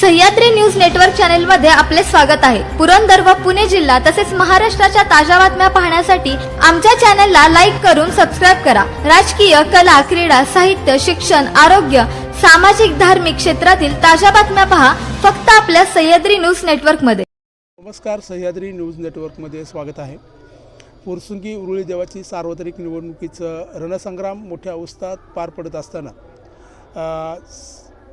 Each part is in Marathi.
सह्याद्री न्यूज नेटवर्क चॅनलमध्ये आपले स्वागत आहे. पुरंदर व पुणे जिल्हा तसेच महाराष्ट्राच्या ताज्या बातम्या पाहण्यासाठी आमच्या चॅनलला लाईक करून सबस्क्राईब करा. राजकीय कला क्रीडा साहित्य शिक्षण आरोग्य सामाजिक धार्मिक क्षेत्रातील ताज्या बातम्या पहा फक्त आपल्या सह्याद्री न्यूज नेटवर्कमध्ये नमस्कार सह्याद्री न्यूज नेटवर्कमध्ये स्वागत आहे. पुरसुंगी उरुळी देवाची सार्वत्रिक निवडणुकीचं रणसंग्राम मोठ्या अवस्थात पार पडत असताना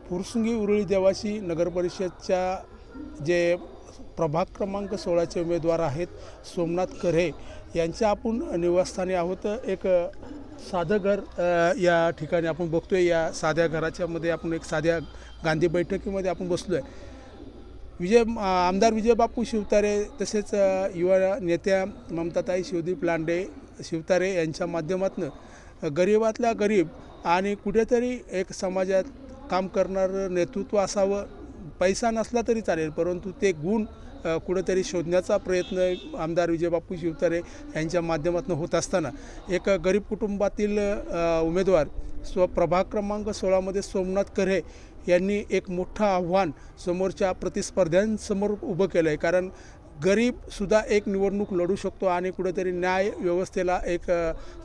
फुरसुंगी उरळी देवाशी नगरपरिषदच्या जे प्रभाग क्रमांक सोळाचे उमेदवार आहेत सोमनाथ खरे यांच्या आपण निवासस्थानी आहोत. एक साधं घर या ठिकाणी आपण बघतोय या साध्या घराच्यामध्ये आपण एक साध्या गांधी बैठकीमध्ये आपण बसलो आहे विजय आमदार विजयबापू शिवतारे तसेच युवा नेत्या ममताताई शिवदीप लांडे शिवतारे यांच्या माध्यमातून गरिबातल्या गरीब आणि कुठेतरी एक समाजात काम करणारं नेतृत्व असावं. पैसा नसला तरी चालेल परंतु ते गुण कुठंतरी कुठेतरी शोधण्याचा प्रयत्न आमदार विजयबापू शिवतारे यांच्या माध्यमातून होत असताना. एक गरीब कुटुंबातील उमेदवार स्व प्रभाग क्रमांक सोळामध्ये सोमनाथ करे यांनी एक मोठं आव्हान समोरच्या प्रतिस्पर्ध्यांसमोर उभं केलं आहे कारण गरीबसुद्धा एक निवडणूक लढू शकतो आणि कुठेतरी न्याय व्यवस्थेला एक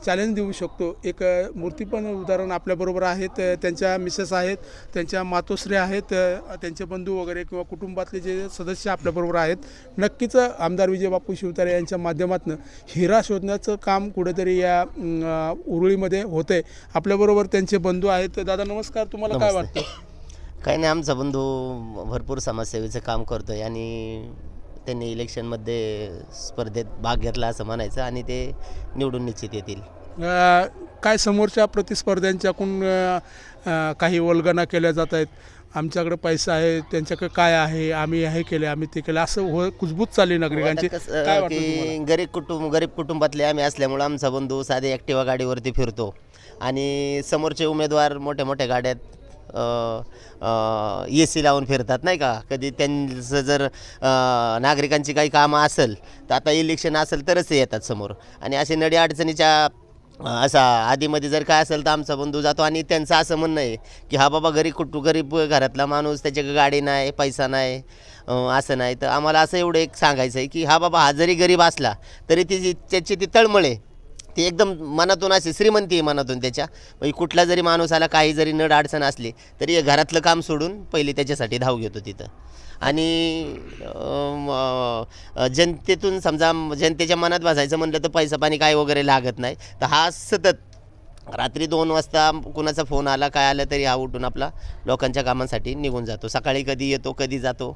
चॅलेंज देऊ शकतो. एक अ, मूर्तीपण उदाहरण आपल्याबरोबर आहेत. त्यांच्या मिसेस आहेत त्यांच्या मातोश्री आहेत त्यांचे बंधू वगैरे किंवा कुटुंबातले जे सदस्य आपल्याबरोबर आहेत. नक्कीच आमदार विजयबापू शिवतारे यांच्या माध्यमातून हिरा शोधण्याचं काम कुठेतरी या उरुळीमध्ये होतं आपल्याबरोबर त्यांचे बंधू आहेत. दादा नमस्कार. तुम्हाला काय. वाटतं? काही नाही आमचा बंधू भरपूर समाजसेवेचं काम करतोय आणि त्यांनी इलेक्शनमध्ये स्पर्धेत भाग घेतला असं म्हणायचं आणि ते निवडून निश्चित येतील. अ, काय समोरच्या प्रतिस्पर्ध्यांच्याकडून अ, अ, काही वल्गना केल्या जात आहेत? आमच्याकडे पैसा आहे त्यांच्याकडे काय आहे? आम्ही हे केले आम्ही ते केलं. असं हो कुजबूज चालली नागरिकांची आता कसं, काय अं, वाटतं तुम्हाला? की गरीब कुटुंब गरीब कुटुंबातले आम्ही असल्यामुळं आमचा बंधू साधे ॲक्टिवा गाडीवरती फिरतो. आणि समोरचे उमेदवार मोठ्या मोठ्या गाड्यात ए सी लावून फिरतात नाही का? कधी त्यांचं जर नागरिकांची काही कामं असेल तर आता इलेक्शन असेल तरच ते येतात समोर. आणि असे नडी अडचणीच्या असा आधीमध्ये जर काय असेल तर आमचा बंधू जातो. आणि त्यांचं असं म्हणणं आहे की हा बाबा गरीब कुठू गरीब घरातला माणूस त्याच्याकडे गाडी नाही पैसा नाही असं नाही. तर आम्हाला असं एवढं एक सांगायचं आहे की हा बाबा हा जरी गरीब असला तरी ती त्याची ती तळमळ आहे. ती एकदम मनातून अशी श्रीमंती आहे मनातून त्याच्या. म्हणजे कुठला जरी माणूस आला काही जरी नड अडचण असली तरी घरातलं काम सोडून पहिले त्याच्यासाठी धाव घेतो तिथं. आणि जनतेतून समजा जनतेच्या मनात बसायचं म्हणलं तर पैसा पाणी काय वगैरे लागत नाही. तर हा सतत रात्री दोन वाजता कुणाचा फोन आला काय आलं तरी हा उठून आपला लोकांच्या कामांसाठी निघून जातो. सकाळी कधी येतो कधी जातो.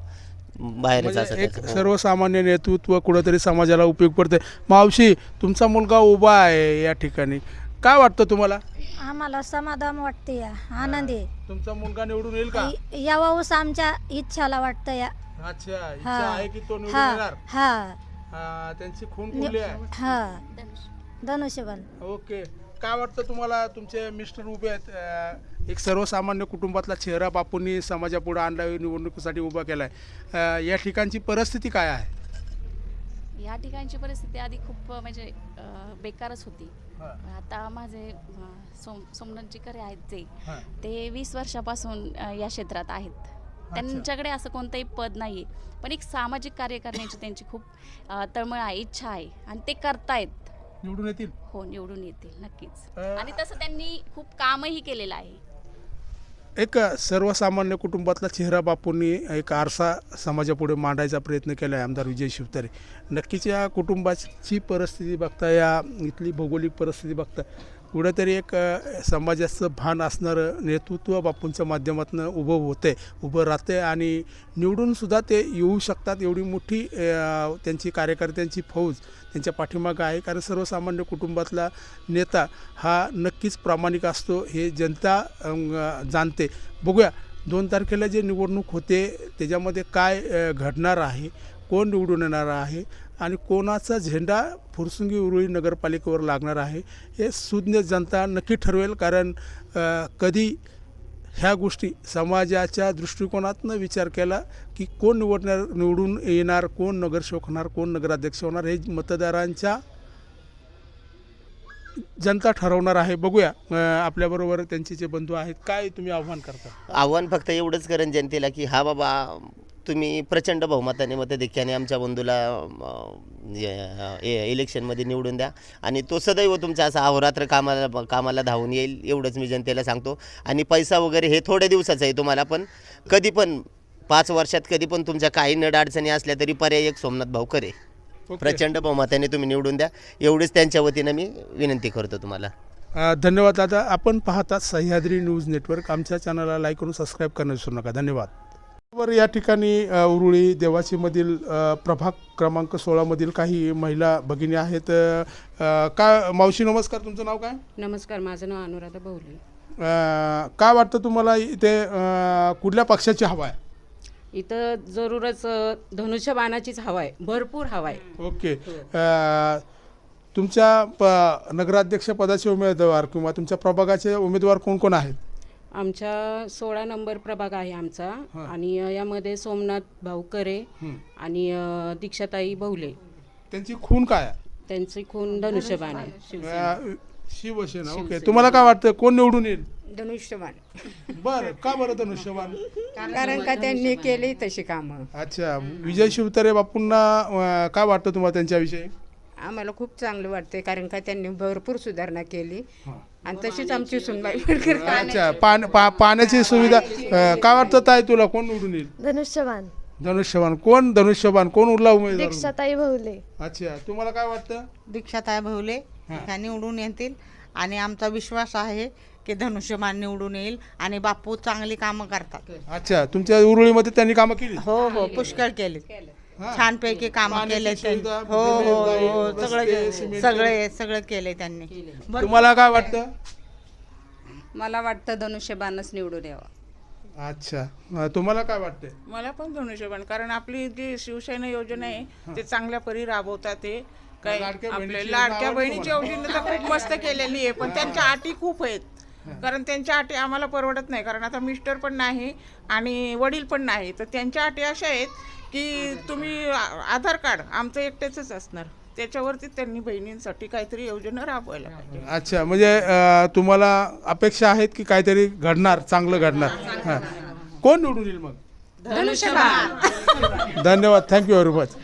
बाहेरच असं म्हणजे एक त्याचं. हो. सर्वसामान्य नेतृत्व कुठेतरी समाजाला उपयोग पडते. मावशी तुमचा मुलगा उभा आहे या ठिकाणी. काय वाटतं तुम्हाला? आम्हाला समाधान वाटते या आनंदी. आहे. तुमचा मुलगा निवडून येईल का? य- यावाऊस आमच्या इच्छाला वाटतं या. अच्छा इच्छा हा. आहे की तो निवडून हा येणार? हा. हा, त्यांची खून कुठली आहे. हा. धनुष्यबन ओके. काय वाटतं तुम्हाला? तुमचे मिस्टर उभे आहेत एक सर्वसामान्य कुटुंबातला चेहरा बापूंनी समाजापुढे आणला निवडणुकीसाठी उभा केलाय. अं, या ठिकाणची परिस्थिती काय आहे? या ठिकाणची परिस्थिती आधी खूप म्हणजे बेकारच होती. आता माझे सोम सोमनाथजी खरे आहेत जे. ते वीस वर्षापासून या क्षेत्रात आहेत. त्यांच्याकडे असं कोणतंही पद नाही आहे पण एक सामाजिक कार्य करण्याची त्यांची खूप तळमळ आहे इच्छा आहे. आणि ते करतायत. निवडून येतील? हो निवडून येतील नक्कीच. आणि तसं त्यांनी खूप कामही केलेलं आहे. एक सर्वसामान्य कुटुंबातला चेहरा बापूंनी एक आरसा समाजापुढे मांडायचा प्रयत्न केला आहे आमदार विजय शिवतारे. नक्कीच या कुटुंबाची परिस्थिती बघता या इथली भौगोलिक परिस्थिती बघता कुठेतरी एक समाजाचं भान असणारं नेतृत्व बापूंच्या माध्यमातून उभं होते उभं राहते आणि निवडूनसुद्धा ते येऊ शकतात एवढी मोठी त्यांची कार्यकर्त्यांची फौज त्यांच्या पाठीमागं आहे. कारण सर्वसामान्य कुटुंबातला नेता हा नक्कीच प्रामाणिक असतो हे जनता जाणते. बघूया दोन तारखेला जे निवडणूक होते त्याच्यामध्ये काय घडणार आहे कोण निवडून येणार आहे आणि कोणाचा झेंडा फुरसुंगी उरुळी नगरपालिकेवर लागणार आहे हे सुज्ञ जनता नक्की ठरवेल. कारण कधी ह्या गोष्टी समाजाच्या दृष्टिकोनातनं विचार केला की कोण निवडणार निवडून येणार कोण नगरसेवक होणार कोण नगराध्यक्ष होणार हे मतदारांच्या जनता ठरवणार आहे. बघूया आपल्याबरोबर त्यांचे जे बंधू आहेत काय तुम्ही आव्हान करता? आव्हान फक्त एवढंच करेन जनतेला की हा बाबा तुम्ही प्रचंड बहुमताने मतदेखील आमच्या बंधूला इलेक्शनमध्ये निवडून द्या. आणि तो सदैव तुमचा असा अहोरात्र कामाला कामाला धावून येईल एवढंच मी जनतेला सांगतो. आणि पैसा वगैरे हे थोड्या दिवसाचं आहे तुम्हाला पण कधी पण पाच वर्षात कधी पण तुमच्या काही नड अडचणी असल्या तरी पर्याय एक सोमनाथ भाऊ करे प्रचंड बहुमताने तुम्ही निवडून द्या. एवढीच त्यांच्या वतीनं मी विनंती करतो तुम्हाला. धन्यवाद दादा. आपण पाहता सह्याद्री न्यूज नेटवर्क. आमच्या चॅनलला लाईक करून सबस्क्राईब करणं विसरू नका. धन्यवाद. वर या ठिकाणी उरुळी देवाचीमधील अ, प्रभाग क्रमांक सोळामधील काही महिला भगिनी आहेत. का मावशी नमस्कार तुमचं नाव काय? नमस्कार माझं नाव अनुराधा बहुले. काय वाटतं तुम्हाला इथे कुठल्या पक्षाची हवा आहे? इथं जरूरच अ, धनुष्यबाणाचीच हवा आहे. भरपूर हवा आहे. ओके. अ, तुमच्या प नगराध्यक्ष पदाचे उमेदवार किंवा तुमच्या प्रभागाचे उमेदवार कोण कोण आहेत? आमच्या सोळा नंबर प्रभाग आहे आमचा. आणि यामध्ये सोमनाथ भाऊकरे आणि अ, दीक्षाताई बहुले त्यांची खून काय आहे? त्यांची खून धनुष्यबाण आहे. शिवसेना. ओके. तुम्हाला काय वाटतं कोण निवडून येईल? धनुष्यबाण. बरं का बरं धनुष्यबाण? कारण का त्यांनी केली तशी कामं. अच्छा विजय शिवतरे बापूंना अ, काय वाटतं तुम्हाला त्यांच्याविषयी? आम्हाला खूप चांगलं वाटते कारण का त्यांनी भरपूर सुधारणा केली. आणि तशीच आमची सुनबाई फडकर अच्छा पान पा पाण्याची सुविधा अ, काय वाटतं ताई तुला? कोण निवडून येईल? धनुष्यबाण. धनुष्यबाण. कोण? धनुष्यबाण. कोण उरला उमेदवार? दीक्षाताई बहुले अच्छा तुम्हाला काय वाटतं? दीक्षाताई बहुले ह्या निवडून येतील. आणि आमचा विश्वास आहे की धनुष्यबाण निवडून येईल आणि बापू चांगली कामं करतात. अच्छा तुमच्या उरुळीमध्ये त्यांनी कामं केली? हो हो पुष्कळ केले. छानपैकी कामं पाण्याची केले त्यांनी हो हो हो लाईन, सगळं सगळे सगळं केले त्यांनी. तुम्हाला काय वाटतं? मला वाटतं धनुष्यबाणच निवडून यावं. अच्छा. अ, तुम्हाला काय वाटतंय? मला पण धनुष्यबाण कारण आपली जी शिवसेना योजना आहे ते चांगल्या परी राबवतात ते काय लाडक्या आपले बहिणीची लाडक्या बहिणीची योजना तर खूप मस्त केलेली आहे पण त्यांच्या अटी खूप आहेत. कारण त्यांच्या अटी आम्हाला परवडत नाही. कारण आता मिस्टर पण नाही आणि वडील पण नाही. तर त्यांच्या अटी अशा आहेत की तुम्ही आधार कार्ड आमचं एकट्याच असणार. त्याच्यावरती त्यांनी बहिणींसाठी काहीतरी योजना राबवायला पाहिजे. अच्छा म्हणजे तुम्हाला अपेक्षा आहेत की काहीतरी घडणार चांगलं घडणार? हां कोण निवडून येईल मग? धन्यवाद. Thank you very much